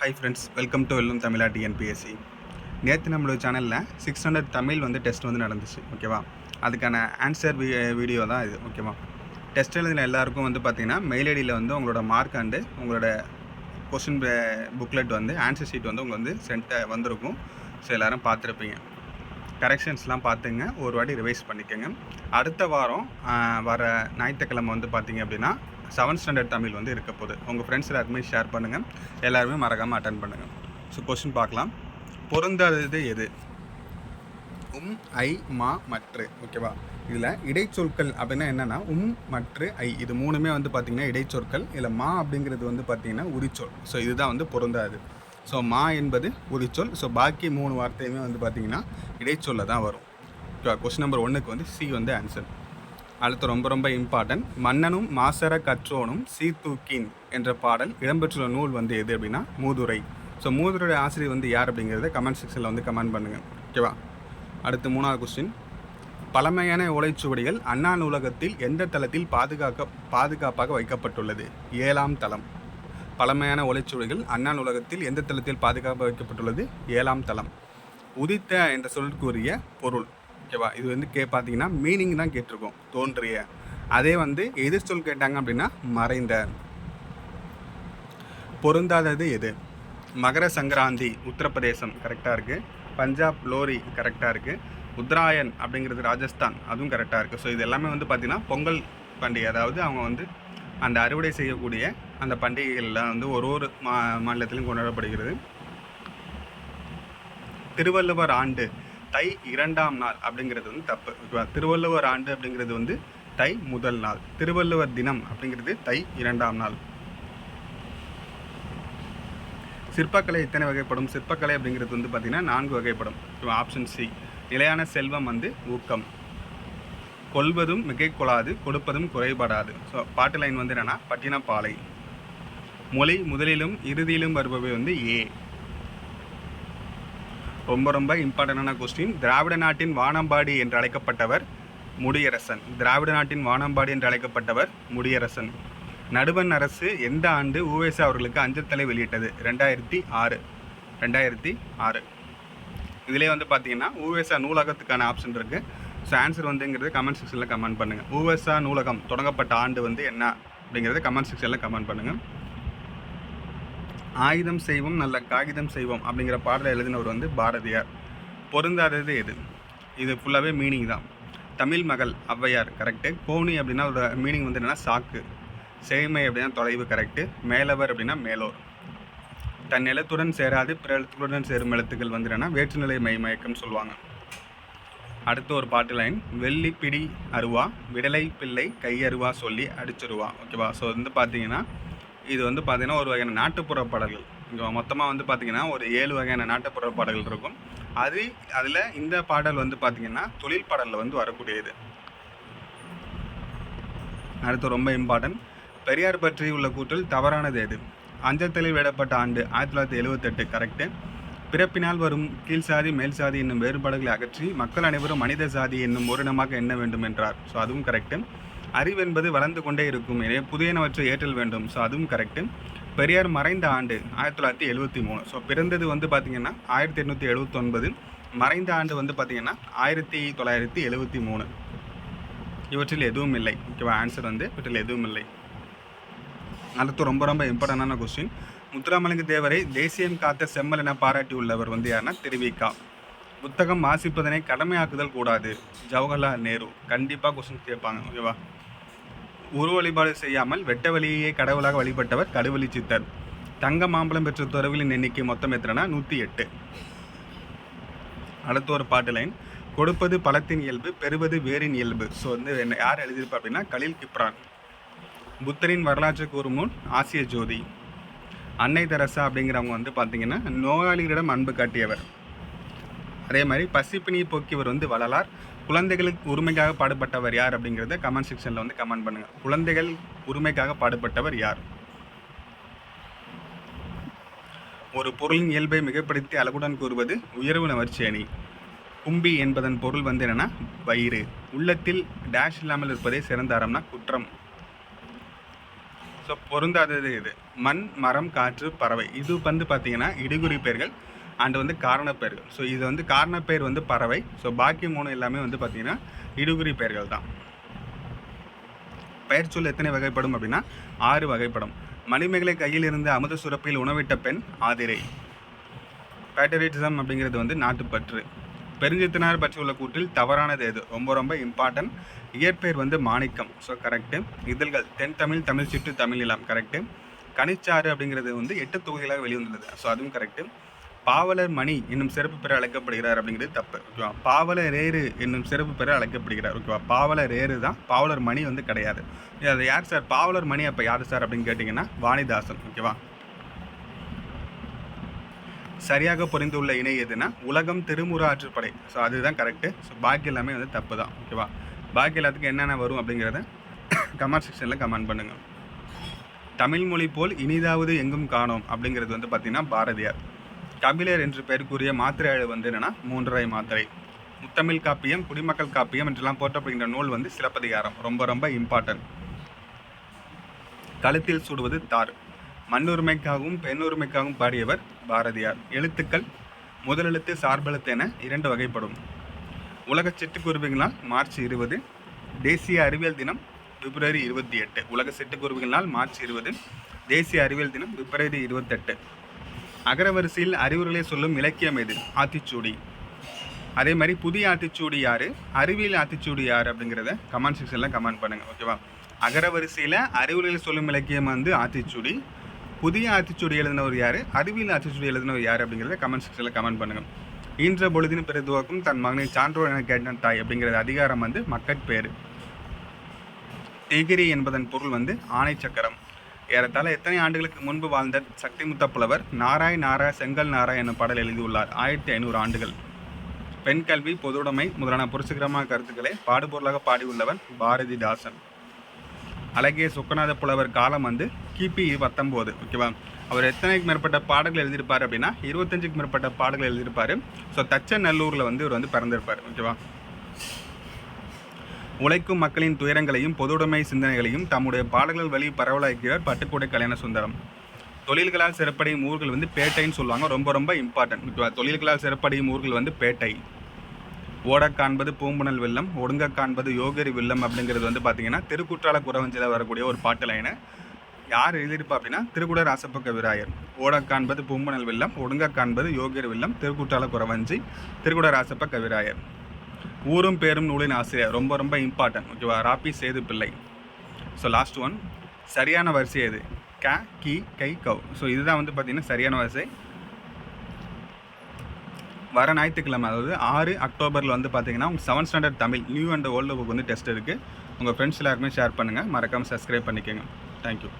Hi friends welcome to வெல்லும் தமிழா TNPSC நேற்று நம்மளோட சேனலில் சிக்ஸ் ஹண்ட்ரட் தமிழ் வந்து டெஸ்ட் வந்து நடந்துச்சு ஓகேவா அதுக்கான ஆன்சர் வீ வீடியோ தான் இது ஓகேவா டெஸ்ட் எழுதின எல்லாருக்கும் வந்து பார்த்தீங்கன்னா மெயில் ஐடியில் வந்து உங்களோட மார்க் அண்டு உங்களோட கொஷின் புக்லெட் வந்து ஆன்சர் ஷீட் வந்து உங்களுக்கு வந்து சென்ட் வந்திருக்கும். ஸோ எல்லோரும் பார்த்துருப்பீங்க. கரெக்ஷன்ஸ்லாம் பார்த்துங்க ஒரு வாட்டி ரிவைஸ் பண்ணிக்கோங்க. அடுத்த வாரம் வர ஞாயிற்றுக்கிழமை வந்து பார்த்தீங்க அப்படின்னா செவன்த் ஸ்டாண்டர்ட் தமிழ் வந்து இருக்க போகுது. உங்கள் ஃப்ரெண்ட்ஸ் எல்லாருக்குமே ஷேர் பண்ணுங்கள் எல்லாருமே மறக்காமல் அட்டன் பண்ணுங்கள் ஸோ கொஸ்டின் பார்க்கலாம். பொருந்தாதது எது? உம் ஐ மா மற்று. ஓகேவா இதில் இடைச்சொற்கள் அப்படின்னா என்னென்னா உம் மற்று ஐ. இது மூணுமே வந்து பார்த்திங்கன்னா இடைச்சொற்கள். இல்லை மா அப்படிங்கிறது வந்து பார்த்திங்கன்னா உரிச்சொல். ஸோ இதுதான் வந்து பொருந்தாது ஸோ மா என்பது உரிச்சொல். ஸோ பாக்கி மூணு வார்த்தையுமே வந்து பார்த்திங்கன்னா இடைச்சொல்ல தான் வரும். கொஸ்டின் நம்பர் ஒன்றுக்கு வந்து சி வந்து ஆன்சர் அடுத்து ரொம்ப ரொம்ப இம்பார்ட்டன்ட் மன்னனும் மாசர கற்றோனும் சீர்தூக்கின் என்ற பாடல் இடம்பெற்றுள்ள நூல் வந்து எது அப்படின்னா மூதுரை. ஸோ மூதுரை ஆசிரியர் வந்து யார் அப்படிங்கிறத கமெண்ட் செக்ஷனில் வந்து கமெண்ட் பண்ணுங்கள் ஓகேவா அடுத்து மூணாவது கொஸ்டின் பழமையான ஓலைச்சுவடிகள் அண்ணா நூலகத்தில் எந்த தளத்தில் பாதுகாக்க பாதுகாப்பாக வைக்கப்பட்டுள்ளது? ஏழாம் தளம். பழமையான ஓலைச்சுவடிகள் அண்ணா நூலகத்தில் எந்த தளத்தில் பாதுகாப்பாக வைக்கப்பட்டுள்ளது? ஏழாம் தளம். உதித்த என்ற சொல்லுக்குரிய பொருள். ஓகேவா? இது வந்து கே பார்த்தீங்கன்னா மீனிங் தான் கேட்டிருக்கோம் தோன்றிய. அதே வந்து எதிர் சொல் கேட்டாங்க அப்படின்னா மறைந்த. பொருந்தாதது எது? மகர சங்கராந்தி உத்தரப்பிரதேசம் கரெக்டாக இருக்குது பஞ்சாப் லோரி கரெக்டாக இருக்குது உத்ராயன் அப்படிங்கிறது ராஜஸ்தான் அதுவும் கரெக்டாக இருக்குது ஸோ இது எல்லாமே வந்து பார்த்திங்கன்னா பொங்கல் பண்டிகை. அதாவது அவங்க வந்து அந்த அறுவடை செய்யக்கூடிய அந்த பண்டிகைகள்லாம் வந்து ஒரு ஒரு மா மாநிலத்திலும் கொண்டாடப்படுகிறது. திருவள்ளுவர் ஆண்டு தை இரண்டாம் நாள் அப்படிங்கிறது வந்து தப்பு. ஓகேவா திருவள்ளுவர் ஆண்டு அப்படிங்கிறது வந்து தை முதல் நாள். திருவள்ளுவர் தினம் அப்படிங்கிறது தை இரண்டாம் நாள். சிற்பக்கலை எத்தனை வகைப்படும்? சிற்பக்கலை அப்படிங்கிறது வந்து பார்த்திங்கன்னா நான்கு வகைப்படும். ஆப்ஷன் சி நிலையான செல்வம் வந்து ஊக்கம். கொள்வதும் மிகை கொள்ளாது கொடுப்பதும் குறைபடாது. ஸோ பாட்டு லைன் வந்து என்னென்னா பட்டினப்பாலை. மொழி முதலிலும் இறுதியிலும் வருபவை வந்து ஏ. ரொம்ப ரொம்ப இம்பார்ட்டண்டான கொஸ்டின் திராவிட நாட்டின் வானம்பாடி என்று அழைக்கப்பட்டவர் முடியரசன். திராவிட நாட்டின் வானம்பாடி என்று அழைக்கப்பட்டவர் முடியரசன். நடுவண் அரசு எந்த ஆண்டு ஊவேசா அவர்களுக்கு அஞ்சத்தலை வெளியிட்டது? ரெண்டாயிரத்தி ஆறு. ரெண்டாயிரத்தி ஆறு. இதிலே வந்து பார்த்தீங்கன்னா ஊவேசா நூலகத்துக்கான ஆப்ஷன் இருக்குது ஸோ ஆன்சர் வந்துங்கிறது கமெண்ட் செக்ஷனில் கமெண்ட் பண்ணுங்கள் ஊவேசா நூலகம் தொடங்கப்பட்ட ஆண்டு வந்து என்ன? அப்படிங்கிறத கமெண்ட் செக்ஷனில் கமெண்ட் பண்ணுங்கள் ஆயுதம் செய்வோம் நல்ல காகிதம் செய்வோம் அப்படிங்கிற பாடலை எழுதினவர் வந்து பாரதியார். பொருந்தாதது எது? இது ஃபுல்லாகவே மீனிங் தான். தமிழ் மகள் ஔவையார் கரெக்டு கோணி அப்படின்னா அதோட மீனிங் வந்து என்னென்னா சாக்கு. சேமை அப்படின்னா தொலைவு கரெக்டு மேலவர் அப்படின்னா மேலோர். தன் நிலத்துடன் சேராது பிற எழுத்துக்களுடன் சேரும் எழுத்துக்கள் வந்து வேற்றுநிலை மை சொல்லுவாங்க. அடுத்து ஒரு பாட்டு லைன் வெள்ளி பிடி அருவா விடலை பிள்ளை கையருவா சொல்லி அடிச்சிருவா. ஓகேவா ஸோ வந்து பார்த்தீங்கன்னா இது வந்து பார்த்திங்கன்னா ஒரு வகையான நாட்டுப்புற பாடல்கள் இங்கே மொத்தமாக வந்து பார்த்திங்கன்னா ஒரு ஏழு வகையான நாட்டுப்புற பாடல்கள் இருக்கும். அது அதில் இந்த பாடல் வந்து பார்த்தீங்கன்னா தொழில் பாடலில் வந்து வரக்கூடியது. அடுத்து ரொம்ப இம்பார்ட்டன்ட் பெரியார் பற்றி உள்ள கூற்றில் தவறானது எது? அஞ்சத்தலில் விடப்பட்ட ஆண்டு ஆயிரத்தி தொள்ளாயிரத்தி எழுவத்தெட்டு கரெக்டு பிறப்பினால் வரும் கீழ் சாதி மேல் சாதி என்னும் வேறுபாடுகளை அகற்றி மக்கள் அனைவரும் மனித சாதி என்னும் ஓரினமாக எண்ண வேண்டும் என்றார். ஸோ அதுவும் கரெக்டு அறிவு என்பது வளர்ந்து கொண்டே இருக்கும். எனவே புதியனவற்றை ஏற்றல் வேண்டும். ஸோ அதுவும் கரெக்டு பெரியார் மறைந்த ஆண்டு ஆயிரத்தி தொள்ளாயிரத்தி எழுபத்தி மூணு. ஸோ பிறந்தது வந்து பார்த்திங்கன்னா ஆயிரத்தி எண்ணூற்றி எழுபத்தொன்பது மறைந்த ஆண்டு வந்து பார்த்திங்கன்னா ஆயிரத்தி தொள்ளாயிரத்தி எழுபத்தி மூணு. இவற்றில் எதுவும் இல்லை. ஓகேவா ஆன்சர் வந்து இவற்றில் எதுவும் இல்லை. அடுத்து ரொம்ப ரொம்ப இம்பார்ட்டண்டான கொஸ்டின் முத்துராமலிங்க தேவரை தேசியம் காத்த செம்மல் என பாராட்டியுள்ளவர் வந்து யாருன்னா திருவிக்கா. புத்தகம் வாசிப்பதனை கடமையாக்குதல் கூடாது. ஜவஹர்லால் நேரு. கண்டிப்பாக கொஸ்டின் கேட்பாங்க. ஓகேவா உரு வழிபாடு செய்யாமல் வெட்ட வழியே கடவுளாக வழிபட்டவர் கடுவழி சித்தர். தங்க மாம்பழம் பெற்ற துறவிலின் எண்ணிக்கை மொத்தம் எத்தனைனா? நூற்றி எட்டு. அடுத்த ஒரு பாட்டு லைன். கொடுப்பது பழத்தின் இயல்பு பெறுவது வேரின் இயல்பு. ஸோ வந்து என்ன யார் எழுதியிருப்பா அப்படின்னா? கலில் கிப்ரான். புத்தரின் வரலாற்று கூறும் ஆசிய ஜோதி. அன்னை தெரசா அப்படிங்கிறவங்க வந்து பார்த்தீங்கன்னா நோயாளிகளிடம் அன்பு காட்டியவர். அதே மாதிரி பசிப்பினியை போக்கியவர் வந்து வள்ளலார். குழந்தைகளுக்கு உரிமைக்காக பாடுபட்டவர் யார் அப்படிங்கிறத கமெண்ட் செக்ஷனில் வந்து கமெண்ட் பண்ணுங்கள் குழந்தைகள் உரிமைக்காக பாடுபட்டவர் யார்? ஒரு பொருளின் இயல்பை மிகப்படுத்தி அழகுடன் கூறுவது உயர்வு நவர்ச்சேணி கும்பி என்பதன் பொருள் வந்து என்னன்னா வயிறு. உள்ளத்தில் டேஷ் இல்லாமல் இருப்பதே சிறந்த அறம்னா குற்றம். ஸோ ஸோ பொருந்தாதது இது மண் மரம் காற்று பறவை. இது வந்து பார்த்தீங்கன்னா இடுகுறி பெயர்கள் அண்டு வந்து காரணப்பெயர்கள் ஸோ இது வந்து காரணப்பெயர் வந்து பறவை. ஸோ பாக்கி மூணு எல்லாமே வந்து பார்த்திங்கன்னா இடுகுறி பெயர்கள் தான். பெயர் சொல் எத்தனை வகைப்படும் அப்படின்னா ஆறு வகைப்படும். மணிமேகலை கையில் இருந்து அமுத சுரப்பில் உணவிட்ட பெண் ஆதிரை. பேட்டரிட்டிசம் அப்படிங்கிறது வந்து நாட்டுப்பற்று. பெருஞ்சித்தினார் பற்றி உள்ள கூற்றில் தவறானது எது? ரொம்ப ரொம்ப இம்பார்ட்டன்ட் இயற்பெயர் வந்து மாணிக்கம். ஸோ கரெக்டு இதழ்கள். தென் தமிழ் தமிழ் சிட்டு தமிழ் இல்லாமல் கரெக்டு கனிச்சாறு அப்படிங்கிறது வந்து எட்டு தொகுதிகளாக வெளிவந்துள்ளது. ஸோ அதுவும் கரெக்டு பாவலர் மணி என்னும் சிறப்பு பெற அழைக்கப்படுகிறார் அப்படிங்கிறது தப்பு ஓகேவா பாவலர் ரேரு என்னும் சிறப்பு பெற அழைக்கப்படுகிறார் ஓகேவா பாவலர் ரேரு தான் பாவலர் மணி வந்து கிடையாது. அது யார் சார்? பாவலர் மணி அப்போ யார் சார் அப்படின்னு கேட்டிங்கன்னா வாணிதாசன் ஓகேவா சரியாக புரிந்துள்ள இணை எதுனா உலகம் திருமுறாற்று ஆற்றுப்படை ஸோ அதுதான் கரெக்டு ஸோ பாக்கி எல்லாமே வந்து தப்பு தான் ஓகேவா பாக்கி எல்லாத்துக்கும் என்னென்ன வரும் அப்படிங்கிறத கமெண்ட் செக்ஷனில் கமெண்ட் பண்ணுங்கள் தமிழ் மொழி போல் இனிதாவது எங்கும் காணோம் அப்படிங்கிறது வந்து பார்த்திங்கன்னா பாரதியார். கபிலர் என்று பெயருக்குரிய மாத்திரை அழகு வந்து என்னென்னா மூன்றரை மாத்திரை. முத்தமிழ் காப்பியம் குடிமக்கள் காப்பியம் என்றெல்லாம் போற்றப்படுகின்ற நூல் வந்து சிலப்பதிகாரம். ரொம்ப ரொம்ப இம்பார்ட்டன்ட் கழுத்தில் சூடுவது தார். மண்ணுரிமைக்காகவும் பெண்ணுரிமைக்காகவும் பாடியவர் பாரதியார். எழுத்துக்கள் முதலெழுத்து சார்பெழுத்து என இரண்டு வகைப்படும். உலக சிட்டுக்குருவிகளால் மார்ச் இருபது தேசிய அறிவியல் தினம் பிப்ரவரி இருபத்தி எட்டு. உலக சிட்டுக்குருவிகளால் மார்ச் இருபது தேசிய அறிவியல் தினம் பிப்ரவரி இருபத்தெட்டு. அகரவரிசையில் அறிவுரைகளை சொல்லும் இலக்கியம் எது? ஆத்திச்சூடி. அதே மாதிரி புதிய ஆத்திச்சூடி யார்? அறிவியல் ஆத்திச்சூடி யார் அப்படிங்கிறத கமெண்ட் செக்ஷனில் கமெண்ட் பண்ணுங்கள் ஓகேவா அகரவரிசையில் அறிவுரைகளை சொல்லும் இலக்கியம் வந்து ஆத்திச்சூடி. புதிய ஆத்திச்சூடி எழுதினவர் யார்? அறிவியல் ஆத்திச்சூடி எழுதினவர் யார் அப்படிங்கிறத கமெண்ட் செக்ஷனில் கமெண்ட் பண்ணுங்கள் ஈன்ற பொழுதின் பிறதுவாக்கும் தன் மகனை சான்றோர் என கேட்டான் தாய் அப்படிங்கிறது அதிகாரம் வந்து மக்கட்பேர் திகிரி என்பதன் பொருள் வந்து ஆணை சக்கரம் ஏறத்தாழ எத்தனை ஆண்டுகளுக்கு முன்பு வாழ்ந்த சக்திமுத்த புலவர் நாராய் நாரா செங்கல் நாராய் என பாடல் எழுதியுள்ளார். ஆயிரத்தி ஐநூறு ஆண்டுகள். பெண் கல்வி பொதுவுடைமை முதலான புரட்சிகரமான கருத்துக்களை பாடுபொருளாக பாடியுள்ளவன் பாரதிதாசன். அழகிய சுக்கநாத புலவர் காலம் வந்து கிபி பத்தொம்போது ஓகேவா அவர் எத்தனைக்கு மேற்பட்ட பாடல்கள் எழுதியிருப்பார் அப்படின்னா இருபத்தஞ்சுக்கு மேற்பட்ட பாடல்கள் எழுதியிருப்பார். ஸோ தச்சநல்லூரில் வந்து இவர் வந்து பிறந்திருப்பார் ஓகேவா உழைக்கும் மக்களின் துயரங்களையும் பொதுவுடைமை சிந்தனைகளையும் தம்முடைய பாடல்கள் வழி பரவலாக்கிறார் பட்டுக்கோடை கல்யாண சுந்தரம் தொழில்களால் சிறப்படையும் ஊர்கள் வந்து பேட்டைன்னு சொல்லுவாங்க. ரொம்ப ரொம்ப இம்பார்ட்டன்ட் தொழில்களால் சிறப்படையும் ஊர்கள் வந்து பேட்டை. ஓட காண்பது பூம்புணல் வெள்ளம் ஒடுங்க காண்பது யோகரி வெள்ளம் அப்படிங்கிறது வந்து பார்த்தீங்கன்னா திருக்குற்றால குறவஞ்சியில் வரக்கூடிய ஒரு பாட்டு லைனை. யார் எழுதியிருப்பா அப்படின்னா திருக்குடர் ராசப்ப கவிராயர். ஓட காண்பது பூம்புணல் வெள்ளம் ஒடுங்க காண்பது யோகரி வெள்ளம் திருக்குற்றால குறவஞ்சி திருக்குடர் ராசப்ப கவிராயர். ஊரும் பேரும் நூலின் ஆசிரியர். ரொம்ப ரொம்ப இம்பார்ட்டன்ட் ஓகேவா? ராப்பி சேது பிள்ளை. ஸோ லாஸ்ட் ஒன் சரியான வரிசை எது? க கி கை கவ் ஸோ இதுதான் வந்து பார்த்திங்கன்னா சரியான வரிசை. வர ஞாயிற்றுக்கிழமை அதாவது ஆறு அக்டோபரில் வந்து பார்த்தீங்கன்னா உங்கள் seventh standard Tamil new and old book வந்து டெஸ்ட் இருக்குது உங்கள் ஃப்ரெண்ட்ஸ் எல்லாருக்குமே ஷேர் பண்ணுங்கள் மறக்காமல் சப்ஸ்கிரைப் பண்ணிக்கோங்க. தேங்க்யூ